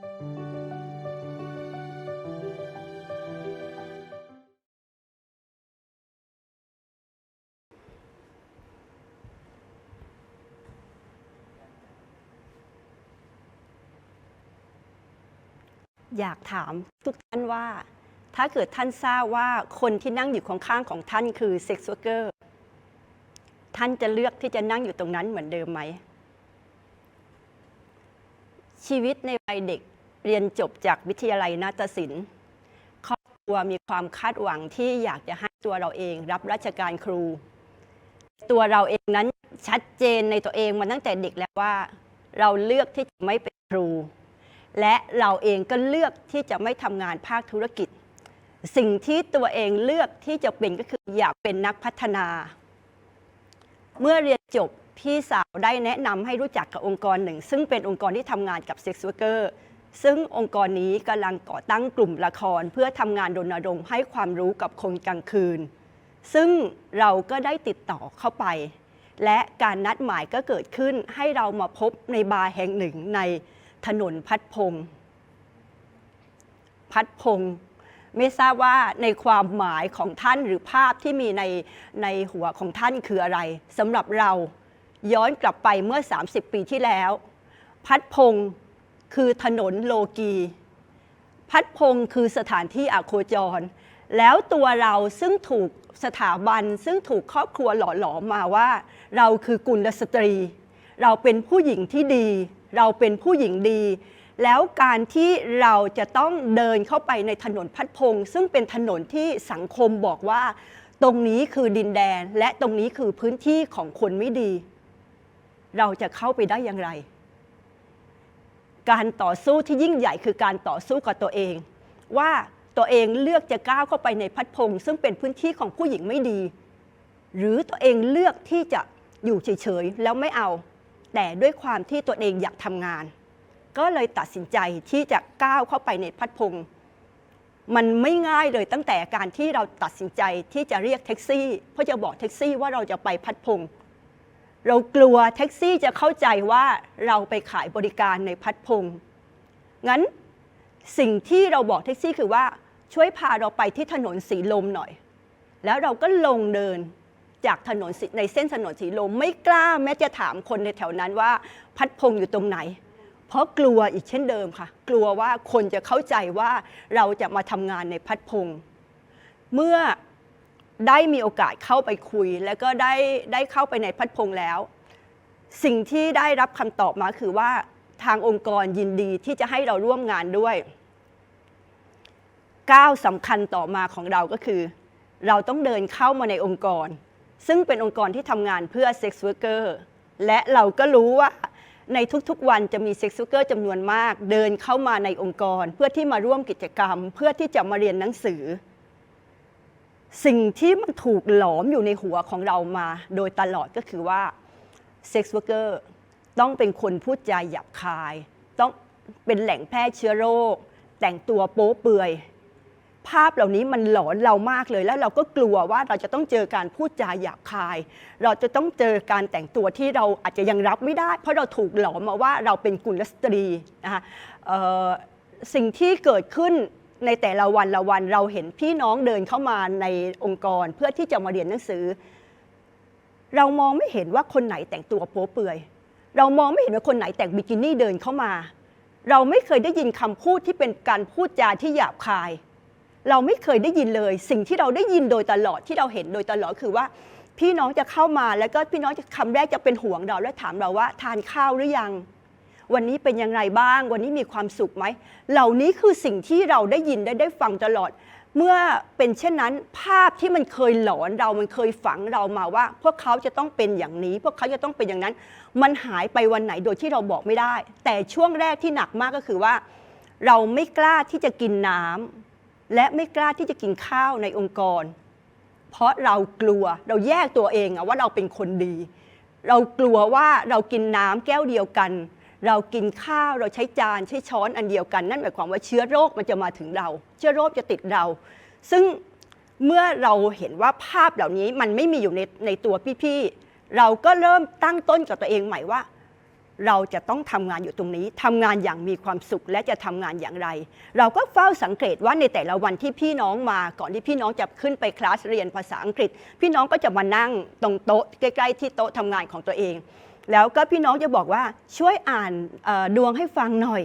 อยากถามทุกท่านว่า ถ้าเกิดท่านทราบว่าคนที่นั่งอยู่ข้างๆของท่านคือเซ็กซ์ r เกอร์ท่านจะเลือกที่จะนั่งอยู่ตรงนั้นเหมือนเดิมไหม ชีวิตในวัยเด็ก เรียนจบจากวิทยาลัยนาฏศิลป์ครอบครัวมีความคาดหวังที่อยากจะให้ตัวเราเองรับราชการครู ตัวเราเองนั้นชัดเจนในตัวเองมาตั้งแต่เด็กแล้วว่า เราเลือกที่จะไม่เป็นครู และเราเองก็เลือกที่จะไม่ทำงานภาคธุรกิจ สิ่งที่ตัวเองเลือกที่จะเป็นก็คืออยากเป็นนักพัฒนา เมื่อเรียนจบพี่สาวได้แนะนำให้รู้จักกับองค์กรหนึ่ง ซึ่งเป็นองค์กรที่ทำงานกับเซ็กซ์ r เกอร์ ซึ่งองค์กรนี้กำลังก่อตั้งกลุ่มละคร เพื่อทำงานรณรงค์ให้ความรู้กับคนกลางคืน ซึ่งเราก็ได้ติดต่อเข้าไป และการนัดหมายก็เกิดขึ้นให้เรามาพบในบาร์แห่งหนึ่งในถนนพัดพงษ์พัดพงษ์ไม่ทราบว่าในความหมายของท่านหรือภาพที่มีในในหัวของท่านคืออะไรสำหรับเราย้อนกลับไปเมื่อ 30 ปีที่แล้ว พัดพงษ์ คือถนนโลกี พัดพงคือสถานที่อโคจร แล้วตัวเราซึ่งถูกสถาบันซึ่งถูกครอบครัวหล่อหลอมมาว่า เราคือกุลสตรี เราเป็นผู้หญิงที่ดี เราเป็นผู้หญิงดี แล้วการที่เราจะต้องเดินเข้าไปในถนนพัดพง ซึ่งเป็นถนนที่สังคมบอกว่า ตรงนี้คือดินแดนและตรงนี้คือพื้นที่ของคนไม่ดี เราจะเข้าไปได้อย่างไร การต่อสู้ที่ยิ่งใหญ่คือการต่อสู้กับตัวเอง ว่าตัวเองเลือกจะก้าวเข้าไปในพัดพงซึ่งเป็นพื้นที่ของผู้หญิงไม่ดี หรือตัวเองเลือกที่จะอยู่เฉยๆแล้วไม่เอา แต่ด้วยความที่ตัวเองอยากทำงาน ก็เลยตัดสินใจที่จะก้าวเข้าไปในพัดพงมันไม่ง่ายเลยตั้งแต่การที่เราตัดสินใจที่จะเรียกแท็กซี่ เพื่อจะบอกแท็กซี่ว่าเราจะไปพัดพง เรากลัวแท็กซี่จะเข้าใจว่าเราไปขายบริการในพัดพงงั้นสิ่งที่เราบอกแท็กซี่คือว่าช่วยพาเราไปที่ถนนสีลมหน่อย แล้วเราก็ลงเดินจากถนนในเส้นถนนสีลมไม่กล้าแม้จะถามคนในแถวนั้นว่าพัดพงอยู่ตรงไหน เพราะกลัวอีกเช่นเดิมค่ะ กลัวว่าคนจะเข้าใจว่าเราจะมาทำงานในพัดพงเมื่อ ได้มีโอกาสเข้าไปคุย แล้วก็ได้ได้เข้าไปในพัดพงแล้ว สิ่งที่ได้รับคำตอบมาคือว่าทางองค์กรยินดีที่จะให้เราร่วมงานด้วยก้าวสำคัญต่อมาของเราก็คือ เราต้องเดินเข้ามาในองค์กร ซึ่งเป็นองค์กรที่ทำงานเพื่อเซ็กซ์ r เกอร์และเราก็รู้ว่าในทุกๆวันจะมีเซ็กซ์ r เกอร์จำนวนมาก เดินเข้ามาในองค์กร เพื่อที่มาร่วมกิจกรรม เพื่อที่จะมาเรียนหนังสือ สิ่งที่มันถูกหลอมอยู่ในหัวของเรามา โดยตลอดก็คือว่าเซ็กซ์ r เกอร์ต้องเป็นคนพูดจาหยาบคาย ต้องเป็นแหล่งแพร่เชื้อโรค แต่งตัวโป๊เปลือย ภาพเหล่านี้มันหลอนเรามากเลยแล้วเราก็กลัวว่าเราจะต้องเจอการพูดจาหยาบคาย เราจะต้องเจอการแต่งตัวที่เราอาจจะยังรับไม่ได้ เพราะเราถูกหลอมมาว่าเราเป็นกุลสตรีนะคะสิ่งที่เกิดขึ้น ในแต่ละวันละวันเราเห็นพี่น้องเดินเข้ามาในองค์กรเพื่อที่จะมาเรียนหนังสือ เรามองไม่เห็นว่าคนไหนแต่งตัวโป๊เปลือย เรามองไม่เห็นว่าคนไหนแต่งบิกินี่เดินเข้ามา เราไม่เคยได้ยินคำพูดที่เป็นการพูดจาที่หยาบคาย เราไม่เคยได้ยินเลย สิ่งที่เราได้ยินโดยตลอดที่เราเห็นโดยตลอดคือว่า พี่น้องจะเข้ามาแล้วก็พี่น้องจะคำแรกจะเป็นห่วงเราและถามเราว่า ทานข้าวหรือยัง วันนี้เป็นยังไงบ้าง วันนี้มีความสุขไหม เหล่านี้คือสิ่งที่เราได้ยินได้ได้ฟังตลอด เมื่อเป็นเช่นนั้นภาพที่มันเคยหลอนเรามันเคยฝังเรามาว่า พวกเขาจะต้องเป็นอย่างนี้ พวกเขาจะต้องเป็นอย่างนั้น มันหายไปวันไหนโดยที่เราบอกไม่ได้ แต่ช่วงแรกที่หนักมากก็คือว่า เราไม่กล้าที่จะกินน้ำและไม่กล้าที่จะกินข้าวในองค์กร เพราะเรากลัวเราแยกตัวเองว่าเราเป็นคนดี เรากลัวว่าเรากินน้ำแก้วเดียวกัน เรากินข้าวเราใช้จานใช้ช้อนอันเดียวกัน นั่นหมายความว่าเชื้อโรคมันจะมาถึงเรา เชื้อโรคจะติดเรา ซึ่งเมื่อเราเห็นว่าภาพเหล่านี้มันไม่มีอยู่ในในตัวพี่ๆเราก็เริ่มตั้งต้นกับตัวเองใหม่ว่า เราจะต้องทำงานอยู่ตรงนี้ทำงานอย่างมีความสุขและจะทำงานอย่างไร เราก็เฝ้าสังเกตว่าในแต่ละวันที่พี่น้องมาก่อนที่พี่น้องจะขึ้นไปคลาสเรียนภาษาอังกฤษ พี่น้องก็จะมานั่งตรงโต๊ะใกล้ ๆ ที่โต๊ะทำงานของตัวเอง แล้วก็พี่น้องจะบอกว่าช่วยอ่านดวงให้ฟังหน่อย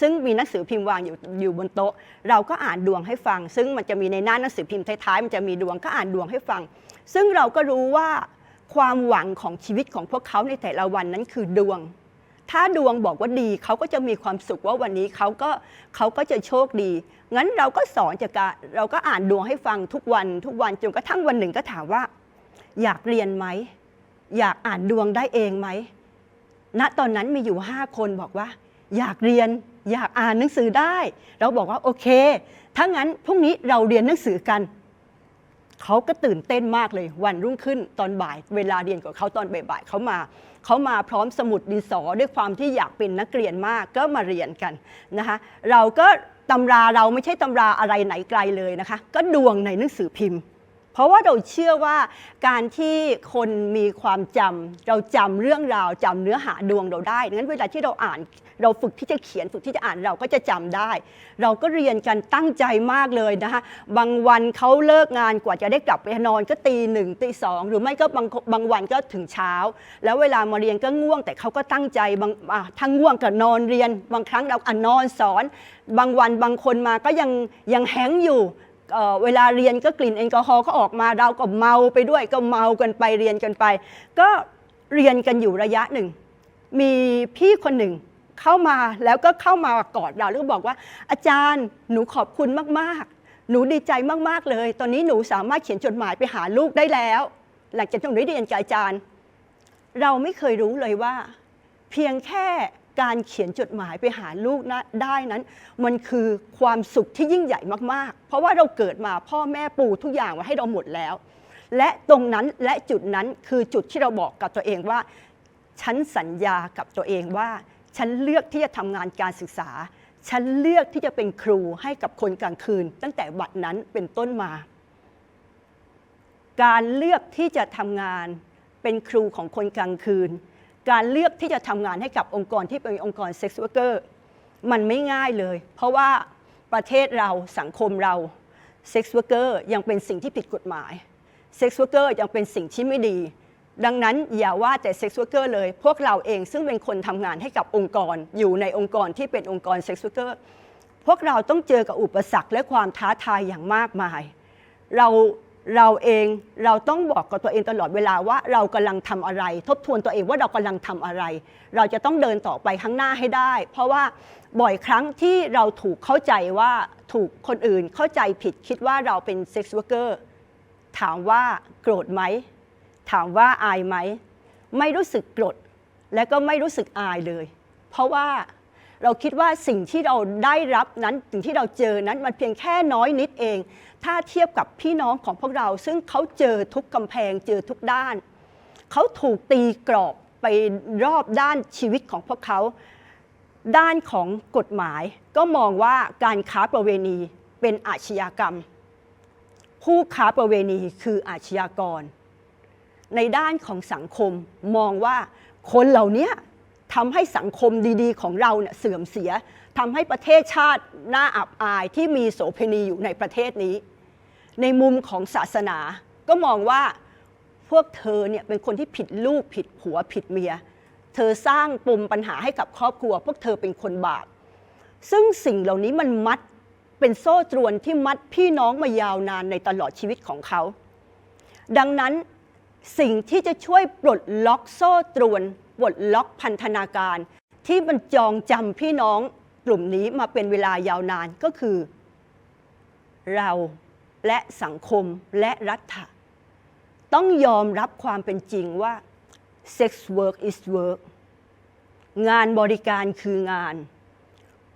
ซึ่งมีหนังสือพิมพ์วางอยู่อยู่บนโต๊ะ เราก็อ่านดวงให้ฟัง ซึ่งมันจะมีในหน้าหนังสือพิมพ์ท้ายๆมันจะมีดวงก็อ่านดวงให้ฟัง ซึ่งเราก็รู้ว่าความหวังของชีวิตของพวกเขาในแต่ละวันนั้นคือดวง ถ้าดวงบอกว่าดีเขาก็จะมีความสุขว่าวันนี้เขาก็เขาก็จะโชคดี งั้นเราก็สอนจากการเราก็อ่านดวงให้ฟังทุกวันทุกวันจนกระทั่งวันหนึ่งก็ถามว่า อยากเรียนไหม อยากอ่านดวงได้เองไหมณตอนนั้นมีอยู่ห้าคนบอกว่า อยากเรียนอยากอ่านหนังสือได้ เราบอกว่าโอเค ถ้างั้นพรุ่งนี้เราเรียนหนังสือกัน เขาก็ตื่นเต้นมากเลยวันรุ่งขึ้นตอนบ่าย เวลาเรียนกับเขาตอนบ่ายๆเขามาเขามาพร้อมสมุดดินสอด้วยความที่อยากเป็นนักเรียนมากก็มาเรียนกันนะคะ เราก็ตำราเราไม่ใช่ตำราอะไรไหนไกลเลยนะคะ ก็ดวงในหนังสือพิมพ์ เพราะว่าเราเชื่อว่าการที่คนมีความจำเราจำเรื่องราวจำเนื้อหาดวงเราได้งั้นเวลาที่เราอ่าน เราฝึกที่จะเขียนฝึกที่จะอ่านเราก็จะจำได้ เราก็เรียนกันตั้งใจมากเลยนะคะบางวันเขาเลิกงานกว่าจะได้กลับไปนอนก็ตีหนึ่งตีสองหรือไม่ก็บางบางวันก็ถึงเช้า แล้วเวลามาเรียนก็ง่วง แต่เขาก็ตั้งใจบางอะถ้าง่วงก็นอนเรียน บางครั้งเราอะนอนสอน บางวันบางคนมาก็ยังยังแฮงอยู่ เวลาเรียนก็กลิ่นแอลกอฮอล์ก็ออกมาเราก็เมาไปด้วยก็เมากันไปเรียนกันไป ก็เรียนกันอยู่ระยะหนึ่ง มีพี่คนหนึ่งเข้ามาแล้วก็เข้ามากอดเราแล้วก็บอกว่า อาจารย์หนูขอบคุณมากๆ หนูดีใจมากๆเลย ตอนนี้หนูสามารถเขียนจดหมายไปหาลูกได้แล้ว หลังจากที่หนูได้เรียนกับอาจารย์ เราไม่เคยรู้เลยว่า เพียงแค่ การเขียนจดหมายไปหาลูกนะได้นั้น มันคือความสุขที่ยิ่งใหญ่มากๆ เพราะว่าเราเกิดมาพ่อแม่ปู่ทุกอย่างไว้ให้เราหมดแล้ว และตรงนั้นและจุดนั้นคือจุดที่เราบอกกับตัวเองว่า ฉันสัญญากับตัวเองว่า ฉันเลือกที่จะทำงานการศึกษา ฉันเลือกที่จะเป็นครูให้กับคนกลางคืน ตั้งแต่บัดนั้นเป็นต้นมา การเลือกที่จะทำงานเป็นครูของคนกลางคืน การเลือกที่จะทำงานให้กับองค์กรที่เป็นองค์กรเซ็กซ์ r ว r เกอร์มันไม่ง่ายเลย เพราะว่าประเทศเราสังคมเราเซ็กซ์ r ว r เกอร์ยังเป็นสิ่งที่ผิดกฎหมายเซ็กซ์ r ว r เกอร์ยังเป็นสิ่งที่ไม่ดี ดังนั้นอย่าว่าแต่เซ็กซ์ r ว r เกอร์เลย พวกเราเองซึ่งเป็นคนทำงานให้กับองค์กร อยู่ในองค์กรที่เป็นองค์กรเซ็กซ์ r ว r เกอร์พวกเราต้องเจอกับอุปสรรคและความท้าทายอย่างมากมาย เรา เราเองเราต้องบอกกับตัวเองตลอดเวลาว่าเรากำลังทำอะไร ทบทวนตัวเองว่าเรากำลังทำอะไร เราจะต้องเดินต่อไปข้างหน้าให้ได้ เพราะว่าบ่อยครั้งที่เราถูกเข้าใจว่าถูกคนอื่นเข้าใจผิดคิดว่าเราเป็นเซ็กซ์ r ว r เกอร์ถามว่าโกรธไหม ถามว่าอายไหม ไม่รู้สึกโกรธและก็ไม่รู้สึกอายเลย เพราะว่า เราคิดว่าสิ่งที่เราได้รับนั้นสิ่งที่เราเจอนั้นมันเพียงแค่น้อยนิดเอง ถ้าเทียบกับพี่น้องของพวกเรา ซึ่งเขาเจอทุกกำแพงเจอทุกด้าน เขาถูกตีกรอบไปรอบด้านชีวิตของพวกเขา ด้านของกฎหมาย ก็มองว่าการค้าประเวณีเป็นอาชญากรรม ผู้ค้าประเวณีคืออาชญากร ในด้านของสังคมมองว่าคนเหล่านี้ ทำให้สังคมดีๆ ของเราเนี่ยเสื่อมเสียทำให้ประเทศชาติน่าอับอายที่มีโสเภณีอยู่ในประเทศนี้ ในมุมของศาสนาก็มองว่าพวกเธอเนี่ยเป็นคนที่ผิดลูกผิดผัวผิดเมีย เธอสร้างปมปัญหาให้กับครอบครัว พวกเธอเป็นคนบาปซึ่งสิ่งเหล่านี้มันมัดเป็นโซ่ตรวนที่มัดพี่น้องมายาวนานในตลอดชีวิตของเขา ดังนั้นสิ่งที่จะช่วยปลดล็อกโซ่ตรวน ปลดล็อกพันธนาการ ที่มันจองจำพี่น้องกลุ่มนี้มาเป็นเวลายาวนานก็คือ เราและสังคมและรัฐะต้องยอมรับความเป็นจริงว่า sex work is work งานบริการคืองาน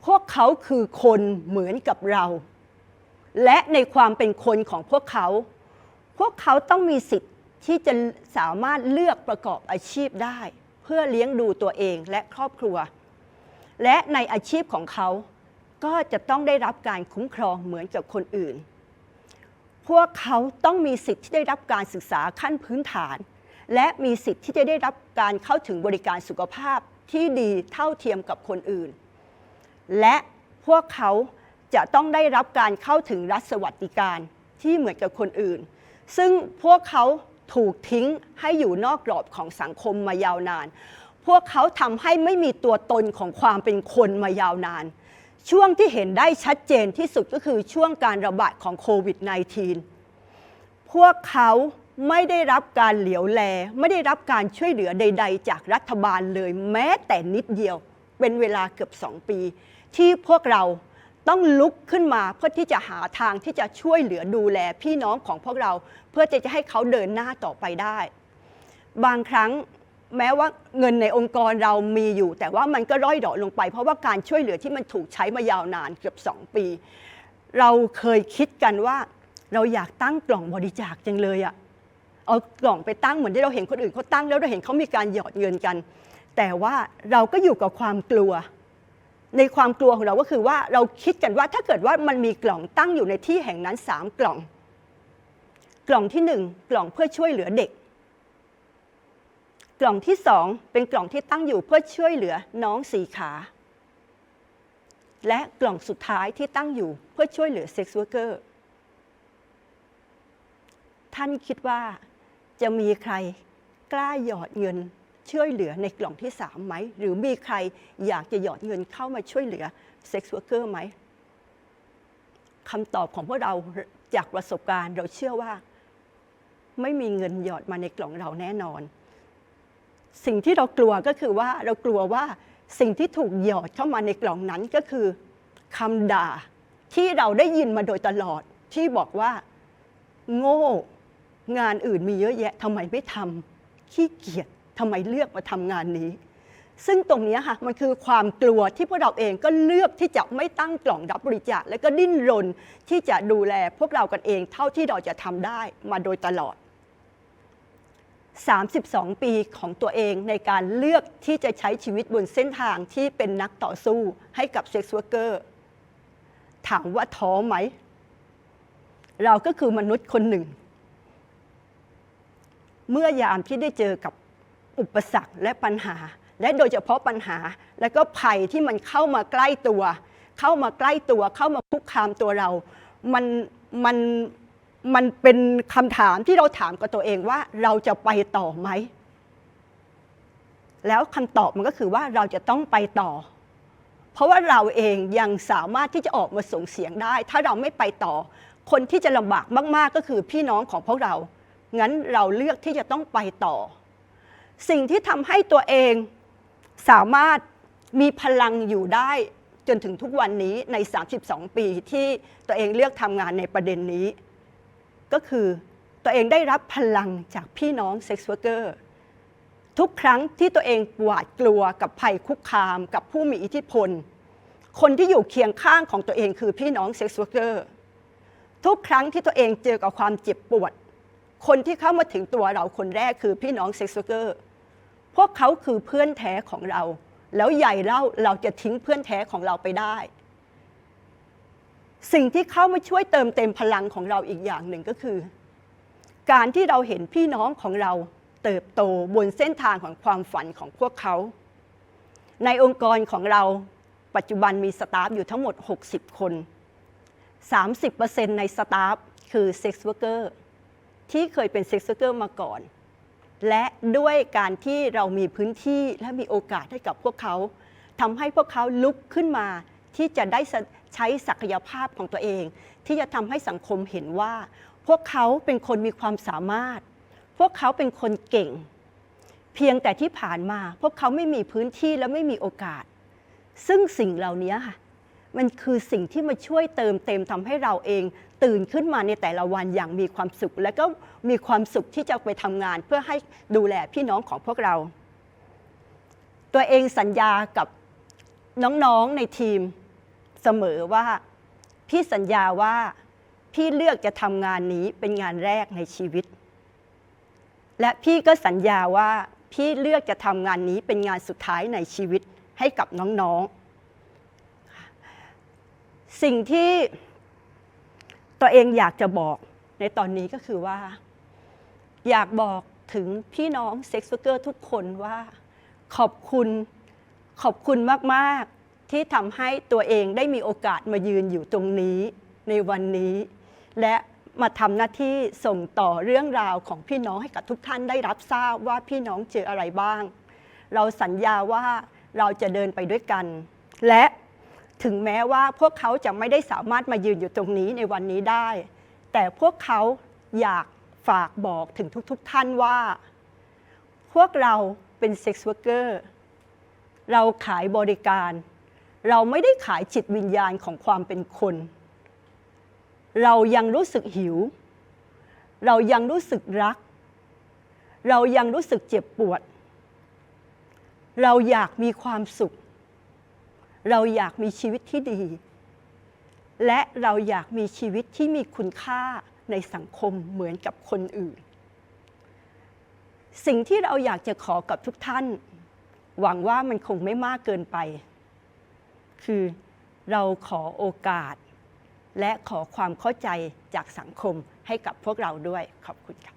พวกเขาคือคนเหมือนกับเรา และในความเป็นคนของพวกเขา พวกเขาต้องมีสิทธิ์ที่จะสามารถเลือกประกอบอาชีพได้ เพื่อเลี้ยงดูตัวเองและครอบครัว และในอาชีพของเขาก็จะต้องได้รับการคุ้มครองเหมือนกับคนอื่น พวกเขาต้องมีสิทธิ์ที่ได้รับการศึกษาขั้นพื้นฐาน และมีสิทธิ์ที่จะได้รับการเข้าถึงบริการสุขภาพที่ดีเท่าเทียมกับคนอื่น และพวกเขาจะต้องได้รับการเข้าถึงรัฐสวัสดิการที่เหมือนกับคนอื่น ซึ่งพวกเขา ถูกทิ้งให้อยู่นอกกรอบของสังคมมายาวนาน พวกเขาทำให้ไม่มีตัวตนของความเป็นคนมายาวนาน ช่วงที่เห็นได้ชัดเจนที่สุดก็คือช่วงการระบาดของโควิด -19 พวกเขาไม่ได้รับการเหลียวแล ไม่ได้รับการช่วยเหลือใด ๆ จากรัฐบาลเลยแม้แต่นิดเดียว เป็นเวลาเกือบสองปี ที่พวกเรา ต้องลุกขึ้นมาเพื่อที่จะหาทางที่จะช่วยเหลือดูแลพี่น้องของพวกเรา เพื่อจะให้เขาเดินหน้าต่อไปได้ บางครั้งแม้ว่าเงินในองค์กรเรามีอยู่ แต่ว่ามันก็ร่อยหรอลงไป เพราะว่าการช่วยเหลือที่มันถูกใช้มายาวนานเกือบสองปี เราเคยคิดกันว่า เราอยากตั้งกล่องบริจาคจังเลยอะเอากล่องไปตั้งเหมือนที่เราเห็นคนอื่นเขาตั้งแล้วเราเห็นเขามีการหยอดเงินกัน แต่ว่าเราก็อยู่กับความกลัว ในความกลัวของเราก็คือว่าเราคิดกันว่าถ้าเกิดว่ามันมีกล่องตั้งอยู่ในที่แห่งนั้นสามกล่อง กล่องที่หนึ่งกล่องเพื่อช่วยเหลือเด็ก กล่องที่สองเป็นกล่องที่ตั้งอยู่เพื่อช่วยเหลือน้องสีขา และกล่องสุดท้ายที่ตั้งอยู่เพื่อช่วยเหลือเซ็กซ์ r ว r เกอร์ท่านคิดว่าจะมีใครกล้าหยอดเงิน ช่วยเหลือในกล่องที่สามไหม หรือมีใครอยากจะหยอดเงินเข้ามาช่วยเหลือเซ็กซ์ r ว r เกอร์ไหมคำตอบของพวกเราจากประสบการณ์เราเชื่อว่า ไม่มีเงินหยอดมาในกล่องเราแน่นอน สิ่งที่เรากลัวก็คือว่าเรากลัวว่าสิ่งที่ถูกหยอดเข้ามาในกล่องนั้นก็คือคำด่าที่เราได้ยินมาโดยตลอดที่บอกว่า โง่งานอื่นมีเยอะแยะทำไมไม่ทำขี้เกียจ ทำไมเลือกมาทำงานนี้ ซึ่งตรงนี้ค่ะมันคือความกลัวที่พวกเราเองก็เลือกที่จะไม่ตั้งกล่องรับบริจาคและก็ดิ้นรนที่จะดูแลพวกเรากันเองเท่าที่เราจะทำได้มาโดยตลอด 32 ปีของตัวเองในการเลือกที่จะใช้ชีวิตบนเส้นทางที่เป็นนักต่อสู้ให้กับเซ็กซ์ r ว r เกอร์ถามว่าท้อไหม เราก็คือมนุษย์คนหนึ่ง เมื่อยามที่ได้เจอกับ อุปสรรคและปัญหา และโดยเฉพาะปัญหา และก็ภัยที่มันเข้ามาใกล้ตัว เข้ามาใกล้ตัว เข้ามาคุกคามตัวเรา มันมันมันเป็นคำถามที่เราถามกับตัวเองว่าเราจะไปต่อไหม แล้วคำตอบมันก็คือว่าเราจะต้องไปต่อ เพราะว่าเราเองยังสามารถที่จะออกมาส่งเสียงได้ ถ้าเราไม่ไปต่อ คนที่จะลำบากมาก ๆ ก็คือพี่น้องของพวกเรา งั้นเราเลือกที่จะต้องไปต่อ สิ่งที่ทำให้ตัวเองสามารถมีพลังอยู่ได้จนถึงทุกวันนี้ใน 32 ปีที่ตัวเองเลือกทำงานในประเด็นนี้ ก็คือตัวเองได้รับพลังจากพี่น้องเซ็กซ์ r ว r เกอร์ทุกครั้งที่ตัวเองหวาดกลัวกับภัยคุกคามกับผู้มีอิทธิพล คนที่อยู่เคียงข้างของตัวเองคือพี่น้องเซ็กซ์ r ว r เกอร์ทุกครั้งที่ตัวเองเจอกับความเจ็บปวด คนที่เข้ามาถึงตัวเราคนแรกคือพี่น้องเซ็กซ์ r ว r เกอร์ พวกเขาคือเพื่อนแท้ของเรา แล้วใหญ่เล่าเราจะทิ้งเพื่อนแท้ของเราไปได้ สิ่งที่เข้ามาช่วยเติมเต็มพลังของเราอีกอย่างหนึ่งก็คือ การที่เราเห็นพี่น้องของเราเติบโตบนเส้นทางของความฝันของพวกเขา ในองค์กรของเราปัจจุบันมีสตาฟอยู่ทั้งหมด 60 คน 30%ในสตาฟคือเซ็กซ์ r ว r เกอร์ ที่เคยเป็นเซ็กซ์เกอร์มาก่อน และด้วยการที่เรามีพื้นที่และมีโอกาสให้กับพวกเขาทำให้พวกเขาลุกขึ้นมา ที่จะได้ใช้ศักยภาพของตัวเอง ที่จะทำให้สังคมเห็นว่า พวกเขาเป็นคนมีความสามารถ พวกเขาเป็นคนเก่ง เพียงแต่ที่ผ่านมา พวกเขาไม่มีพื้นที่และไม่มีโอกาส ซึ่งสิ่งเหล่านี้ค่ะมันคือสิ่งที่มาช่วยเติมเต็มทำให้เราเอง ตื่นขึ้นมาในแต่ละวันอย่างมีความสุข และก็มีความสุขที่จะไปทำงาน เพื่อให้ดูแลพี่น้องของพวกเรา ตัวเองสัญญากับน้องๆในทีมเสมอว่า พี่สัญญาว่าพี่เลือกจะทำงานนี้เป็นงานแรกในชีวิต และพี่ก็สัญญาว่าพี่เลือกจะทำงานนี้เป็นงานสุดท้ายในชีวิตให้กับน้องๆ สิ่งที่ ตัวเองอยากจะบอกในตอนนี้ก็คือว่า อยากบอกถึงพี่น้องเซ็กซ์ r ว r เกอร์ทุกคนว่าขอบคุณขอบคุณมาก ๆ ที่ทำให้ตัวเองได้มีโอกาสมายืนอยู่ตรงนี้ในวันนี้ และมาทำหน้าที่ส่งต่อเรื่องราวของพี่น้องให้กับทุกท่านได้รับทราบว่าพี่น้องเจออะไรบ้าง เราสัญญาว่าเราจะเดินไปด้วยกัน และ ถึงแม้ว่าพวกเขาจะไม่ได้สามารถมายืนอยู่ตรงนี้ในวันนี้ได้ แต่พวกเขาอยากฝากบอกถึงทุกๆท่านว่า พวกเราเป็นเซ็กซ์ r ว r เกอร์เราขายบริการ เราไม่ได้ขายจิตวิญญาณของความเป็นคน เรายังรู้สึกหิว เรายังรู้สึกรัก เรายังรู้สึกเจ็บปวด เราอยากมีความสุข เราอยากมีชีวิตที่ดี และเราอยากมีชีวิตที่มีคุณค่าในสังคมเหมือนกับคนอื่น สิ่งที่เราอยากจะขอกับทุกท่าน หวังว่ามันคงไม่มากเกินไป คือเราขอโอกาส และขอความเข้าใจจากสังคมให้กับพวกเราด้วยขอบคุณค่ะ